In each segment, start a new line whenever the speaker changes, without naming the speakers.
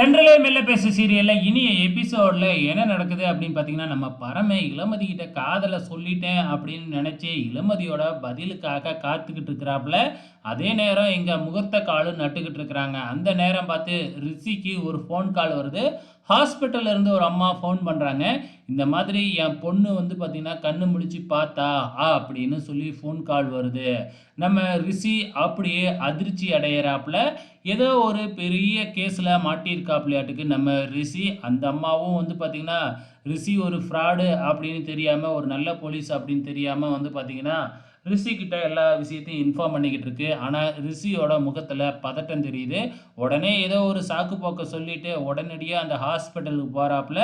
தென்றலே மெல்ல பேச சீரியலில். இனிய எபிசோடில் என்ன நடக்குது அப்படின்னு பார்த்தீங்கன்னா நம்ம பரமை இளமதி கிட்ட காதலை சொல்லிட்டேன் அப்படின்னு நினச்சி இளமதியோட பதிலுக்காக காத்துக்கிட்டு இருக்கிறாப்புல. அதே நேரம் எங்கள் முகூர்த்த காலும் நட்டுக்கிட்டு இருக்கிறாங்க. அந்த நேரம் பார்த்து ரிஷிக்கு ஒரு ஃபோன் கால் வருது. ஹாஸ்பிட்டல்லேருந்து ஒரு அம்மா ஃபோன் பண்ணுறாங்க இந்த மாதிரி என் பொண்ணு வந்து பார்த்தீங்கன்னா கண்ணு முழிச்சு பார்த்தா ஆ அப்படின்னு சொல்லி ஃபோன் கால் வருது. நம்ம ரிஷி அப்படியே அதிர்ச்சி அடையிறாப்புல ஏதோ ஒரு பெரிய கேஸில் மாட்டியிருக்காப்புலையாட்டுக்கு நம்ம ரிஷி அந்த அம்மாவும் வந்து பார்த்திங்கன்னா ரிஷி ஒரு ஃப்ராடு அப்படின்னு தெரியாமல் ஒரு நல்ல போலீஸ் அப்படின்னு தெரியாமல் வந்து பார்த்திங்கன்னா ரிஷி கிட்ட எல்லா விஷயத்தையும் இன்ஃபார்ம் பண்ணிக்கிட்டு இருக்கு. ஆனால் ரிஷியோட முகத்தில் பதட்டம் தெரியுது. உடனே ஏதோ ஒரு சாக்கு போக்க சொல்லிட்டு உடனடியாக அந்த ஹாஸ்பிட்டலுக்கு போகிறாப்புல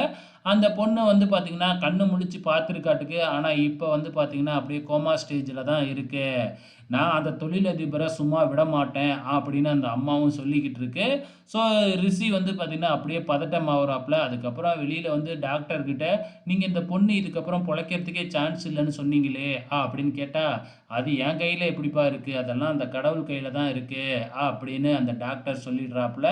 அந்த பொண்ணு வந்து பார்த்திங்கன்னா கண்ணு முழிச்சு பார்த்துருக்காட்டுக்கு ஆனால் இப்போ வந்து பார்த்திங்கன்னா அப்படியே கோமா ஸ்டேஜில் தான் இருக்கு. நான் அந்த தொழிலதிபரை சும்மா விட மாட்டேன் அப்படின்னு அந்த அம்மாவும் சொல்லிக்கிட்டு இருக்கு. ஸோ ரிஷி வந்து பார்த்திங்கன்னா அப்படியே பதட்டம் ஆகுறாப்புல. அதுக்கப்புறம் வெளியில் வந்து டாக்டர்கிட்ட நீங்கள் இந்த பொண்ணு இதுக்கப்புறம் பிழைக்கிறதுக்கே சான்ஸ் இல்லைன்னு சொன்னீங்களே ஆ அப்படின்னு கேட்டால் அது என் கையில் எப்படிப்பா இருக்குது அதெல்லாம் அந்த கடவுள் கையில் தான் இருக்குது அப்படின்னு அந்த டாக்டர் சொல்லிடுறாப்புல.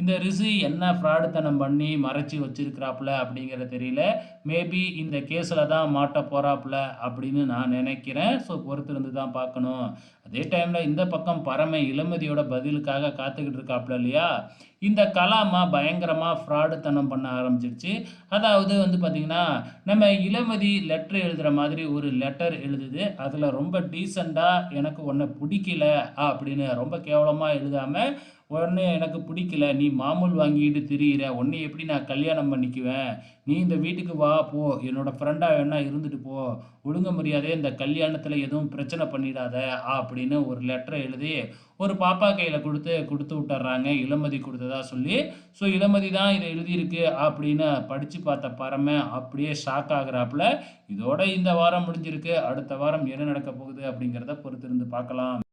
இந்த ரிஷி என்ன ஃப்ராடுத்தனம் பண்ணி மறைச்சி வச்சிருக்கிறாப்புல அப்படிங்கிற தெரியல. மேபி இந்த கேஸில் தான் மாட்ட போகிறாப்புல அப்படின்னு நான் நினைக்கிறேன். ஸோ பொறுத்திருந்து தான் பார்க்கணும். அதே டைமில் இந்த பக்கம் பரம இளமதியோட பதிலுக்காக காத்துக்கிட்டு இருக்காப்புல இல்லையா? இந்த கலாமா பயங்கரமாக ஃப்ராடுத்தனம் பண்ண ஆரம்பிச்சிருச்சு. அதாவது வந்து பார்த்திங்கன்னா நம்ம இளமதி லெட்டர் எழுதுகிற மாதிரி ஒரு லெட்டர் எழுதுது. அதில் ரொம்ப டீசெண்டாக எனக்கு ஒன்றை பிடிக்கல அப்படின்னு ரொம்ப கேவலமாக எழுதாமல் உடனே எனக்கு பிடிக்கல. நீ மாமூல் வாங்கிட்டு திரியிற. உன்னை எப்படி நான் கல்யாணம் பண்ணிக்குவேன்? நீ இந்த வீட்டுக்கு வா போ. என்னோடய ஃப்ரெண்டாக வேணா இருந்துட்டு போ. ஒழுங்க மரியாதை இந்த கல்யாணத்தில் எதுவும் பிரச்சனை பண்ணிடாத அப்படின்னு ஒரு லெட்டரை எழுதி ஒரு பாப்பா கையில் கொடுத்து கொடுத்து விட்டுறாங்க. இளமதி கொடுத்ததா சொல்லி ஸோ இளமதி தான் இதை எழுதியிருக்கு அப்படின்னு படித்து பார்த்த பரம அப்படியே ஷாக் ஆகுறாப்புல. இதோட இந்த வாரம் முடிஞ்சிருக்கு. அடுத்த வாரம் என்ன நடக்க போகுது அப்படிங்கிறத பொறுத்திருந்து பார்க்கலாம்.